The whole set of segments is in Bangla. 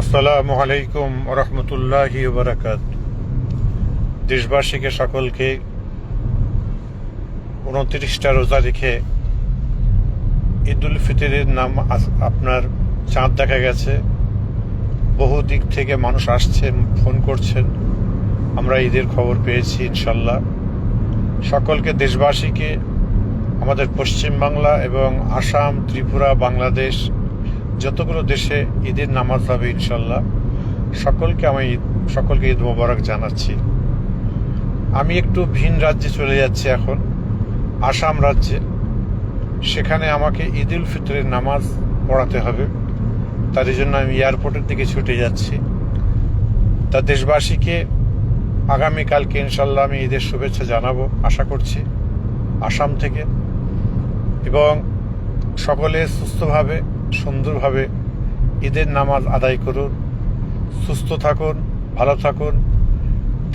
আসসালামু আলাইকুম রহমতুল্লাহ বারাকাত দেশবাসীকে সকলকে উনত্রিশটা রোজা রেখে ঈদ উল ফিতরের নাম আপনার চাঁদ দেখা গেছে। বহু দিক থেকে মানুষ আসছেন, ফোন করছেন। আমরা ঈদের খবর পেয়েছি ইনশাল্লাহ সকলকে, দেশবাসীকে, আমাদের পশ্চিমবাংলা এবং আসাম, ত্রিপুরা, বাংলাদেশ যতগুলো দেশে ঈদের নামাজ হবে ইনশাল্লাহ সকলকে আমি, সকলকে ঈদ মোবারক জানাচ্ছি। আমি একটু ভিন রাজ্যে চলে যাচ্ছি এখন, আসাম রাজ্যে। সেখানে আমাকে ঈদ উল ফিতরের নামাজ পড়াতে হবে। তার জন্য আমি এয়ারপোর্টের দিকে ছুটে যাচ্ছি। তা দেশবাসীকে আগামীকালকে ইনশাল্লাহ আমি ঈদের শুভেচ্ছা জানাব, আশা করছি, আসাম থেকে। এবং সকলে সুস্থভাবে সুন্দরভাবে ঈদের নামাজ আদায় করুন, সুস্থ থাকুন, ভালো থাকুন।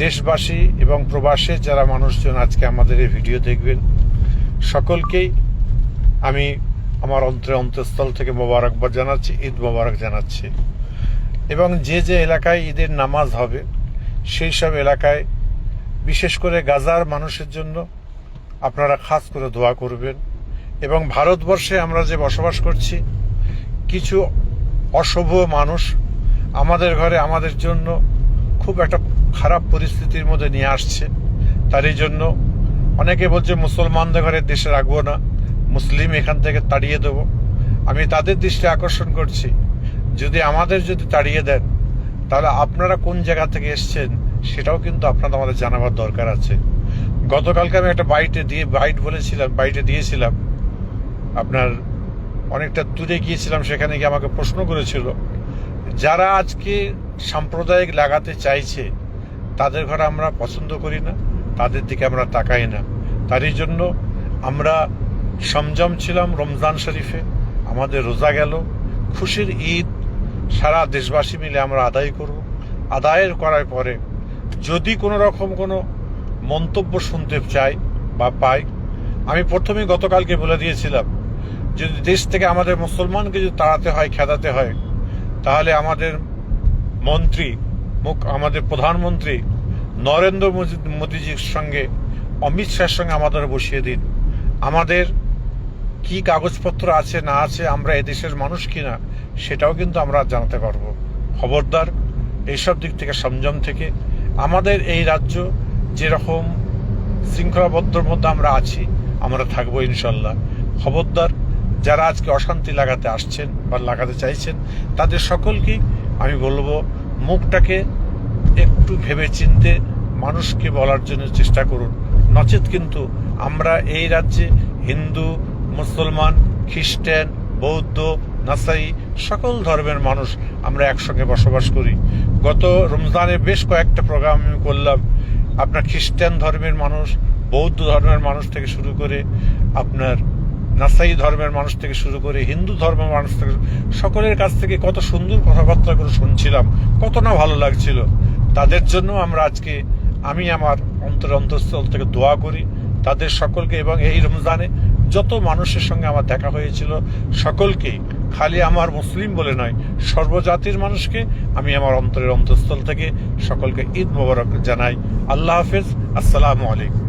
দেশবাসী এবং প্রবাসের যারা মানুষজন আজকে আমাদের এই ভিডিও দেখবেন, সকলকেই আমি আমার অন্তরে অন্তঃস্থল থেকে মোবারকবাদ জানাচ্ছি, ঈদ মোবারক জানাচ্ছি। এবং যে যে এলাকায় ঈদের নামাজ হবে, সেই সব এলাকায় বিশেষ করে গাজার মানুষের জন্য আপনারা খাস করে দোয়া করবেন। এবং ভারতবর্ষে আমরা যে বসবাস করছি কিছু অশুভ মানুষ আমাদের ঘরে আমাদের জন্য খুব একটা খারাপ পরিস্থিতির মধ্যে নিয়ে আসছে। তারই জন্য অনেকে বলছে, মুসলমানদের ঘরে দেশে রাখব না, মুসলিম এখান থেকে তাড়িয়ে দেবো। আমি তাদের দৃষ্টি আকর্ষণ করছি। যদি আমাদের যদি তাড়িয়ে দেন, তাহলে আপনারা কোন জায়গা থেকে এসছেন সেটাও কিন্তু আপনাদের আমাদের জানাবার দরকার আছে। গতকালকে আমি একটা বাইটে দিয়ে, বাইট বলেছিলাম, বাইটে দিয়েছিলাম আপনার অনেকটা দূরে গিয়েছিলাম, সেখানে গিয়ে আমাকে প্রশ্ন করেছিল, যারা আজকে সাম্প্রদায়িক লাগাতে চাইছে, তাদের ঘরে আমরা পছন্দ করি না, তাদের দিকে আমরা তাকাই না। তারই জন্য আমরা সমজম ছিলাম রমজান শরীফে, আমাদের রোজা গেল, খুশির ঈদ, সারা দেশবাসী মিলে আমরা আদায় করব। আদায়ের করার পরে যদি কোনো রকম কোনো মন্তব্য শুনতে চাই বা পাই, আমি প্রথমেই গতকালকে বলে দিয়েছিলাম যদি দেশ থেকে আমাদের মুসলমানকে যদি তাড়াতে হয়, খেদাতে হয়, তাহলে আমাদের মন্ত্রী, মুখ, আমাদের প্রধানমন্ত্রী নরেন্দ্র মোদি- মোদীজির সঙ্গে, অমিত শাহের সঙ্গে আমাদের বসিয়ে দিন। আমাদের কি কাগজপত্র আছে, না আছে, আমরা এদেশের মানুষ কিনা, সেটাও কিন্তু আমরা জানাতে পারব। খবরদার, এইসব দিক থেকে সংযম থেকে আমাদের এই রাজ্য যেরকম শৃঙ্খলাবদ্ধর মধ্যে আমরা আছি, আমরা থাকব ইনশাল্লাহ। খবরদার যারা আজকে অশান্তি লাগাতে আসছেন বা লাগাতে চাইছেন, তাদের সকলকেই আমি বলব, মুখটাকে একটু ভেবে চিনতে মানুষকে বলার জন্য চেষ্টা করুন। নচেত কিন্তু আমরা এই রাজ্যে হিন্দু, মুসলমান, খ্রিস্টান, বৌদ্ধ, নাসাই সকল ধর্মের মানুষ আমরা একসঙ্গে বসবাস করি। গত রমজানে বেশ কয়েকটা প্রোগ্রাম আমি করলাম। আপনার খ্রিস্টান ধর্মের মানুষ, বৌদ্ধ ধর্মের মানুষ থেকে শুরু করে আপনার নাসাই ধর্মের মানুষ থেকে শুরু করে হিন্দু ধর্মের মানুষ থেকে, সকলের কাছ থেকে কত সুন্দর কথাবার্তা করে শুনছিলাম, কত না ভালো লাগছিল। তাদের জন্য আমরা আজকে, আমি আমার অন্তর অন্তঃস্থল থেকে দোয়া করি। তাদের সকলকে এবং এই রমজানে যত মানুষের সঙ্গে আমার দেখা হয়েছিল সকলকেই খালি আমার মুসলিম বলে নয়, সর্বজাতির মানুষকে আমি আমার অন্তরের অন্তঃস্থল থেকে সকলকে ঈদ মোবারক জানাই। আল্লাহ হাফেজ, আসসালামু আলাইকুম।